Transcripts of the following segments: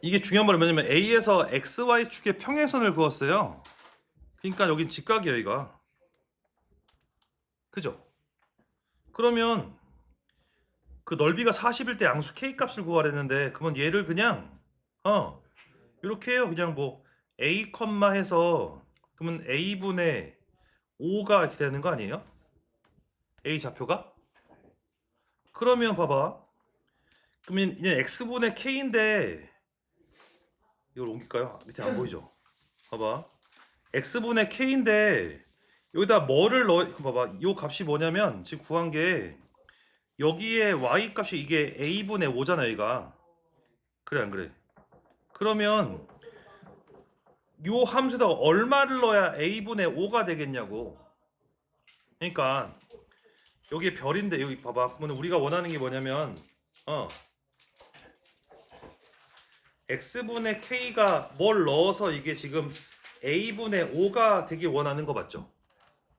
이게 중요한 말은 뭐냐면 A에서 XY 축의 평행선을 그었어요. 그러니까 여긴 직각이에요, 여기가. 그죠? 그러면 그 넓이가 40일 때 양수 K 값을 구하랬는데 그러면 얘를 그냥 어 이렇게 해요. 그냥 뭐 A 해서 그러면 A분의 5가 이렇게 되는 거 아니에요? A 좌표가? 그러면 봐봐. 그러면 이제 X분의 K인데 이걸 옮길까요? 밑에 안 보이죠? 봐봐. X분의 K인데 여기다 뭐를 넣어? 그 봐봐. 이 값이 뭐냐면 지금 구한 게 여기에 Y 값이 이게 A분의 5잖아 얘가. 그래 안 그래? 그러면 요 함수에다 얼마를 넣어야 A분의 5가 되겠냐고. 그러니까 여기 별인데 여기 봐봐. 그러면 우리가 원하는 게 뭐냐면 어 x분의 k가 뭘 넣어서 이게 지금 a분의 5가 되길 원하는 거 맞죠?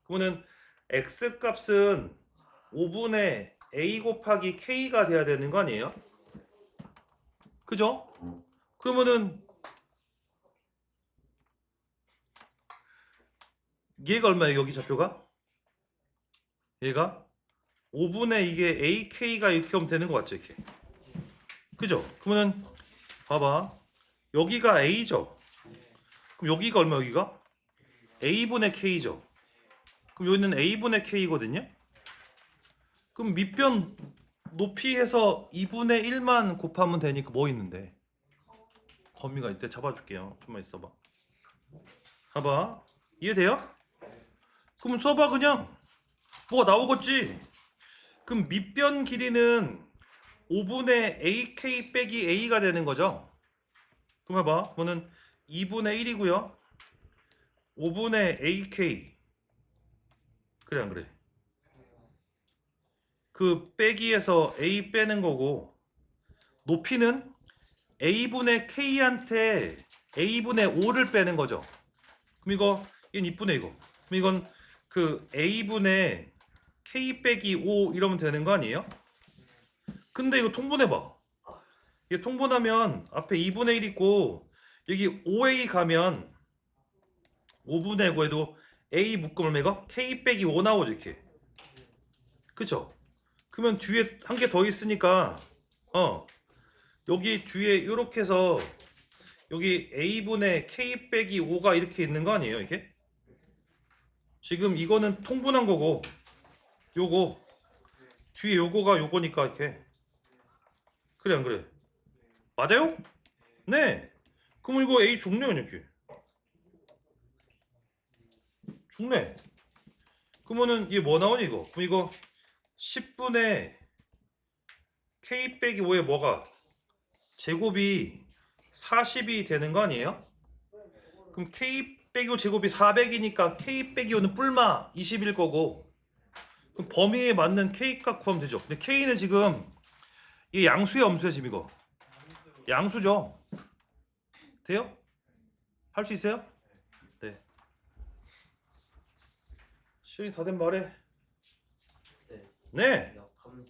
그러면은 x 값은 5분의 a 곱하기 k가 돼야 되는 거 아니에요? 그죠? 그러면은 얘가 얼마예요 여기 좌표가? 얘가 5분의 이게 ak가 이렇게 오면 되는 거 맞죠 이렇게 그죠? 그러면은 봐봐. 여기가 a죠. 그럼 여기가 얼마 여기가? a분의 k죠. 그럼 여기는 a분의 k거든요. 그럼 밑변 높이 해서 2분의 1만 곱하면 되니까 뭐 있는데? 거미가 이때 잡아줄게요. 좀만 있어봐. 봐봐. 이해돼요? 그럼 써봐 그냥. 뭐가 나오겠지? 그럼 밑변 길이는 5분의 AK 빼기 A가 되는 거죠. 그럼 해봐. 그러면 2분의 1이고요. 5분의 AK. 그래 안 그래? 그 빼기에서 A 빼는 거고 높이는 A분의 K한테 A분의 5를 빼는 거죠. 그럼 이거 이건 이분의 이거. 그럼 이건 그 A분의 K 빼기 5 이러면 되는 거 아니에요? 근데 이거 통분해봐. 이게 통분하면 앞에 2분의 1 있고 여기 5A 가면 5분의 5에도 A 묶음 얼마가? K 빼기 5 나오죠 이렇게. 그쵸? 그러면 뒤에 한 개 더 있으니까 어 여기 뒤에 이렇게 해서 여기 A분의 K 빼기 5가 이렇게 있는 거 아니에요 이게? 지금 이거는 통분한 거고 요거 뒤에 요거가 요거니까 이렇게 그래 안 그래? 맞아요? 네. 그럼 이거 A 죽네요 이렇게. 죽네. 그러면은 이게 뭐 나오니 이거? 그럼 이거 10분의 K 빼기 5에 뭐가? 제곱이 40이 되는 거 아니에요? 그럼 K 빼기 5 제곱이 400이니까 K 빼기 5는 뿔마 20일 거고 그럼 범위에 맞는 K 값 구하면 되죠. 근데 K는 지금 이게 양수야 엄수야 지금 이거 양수죠 돼요? 할 수 있어요? 네 시간이 다 된 말해 네. 네역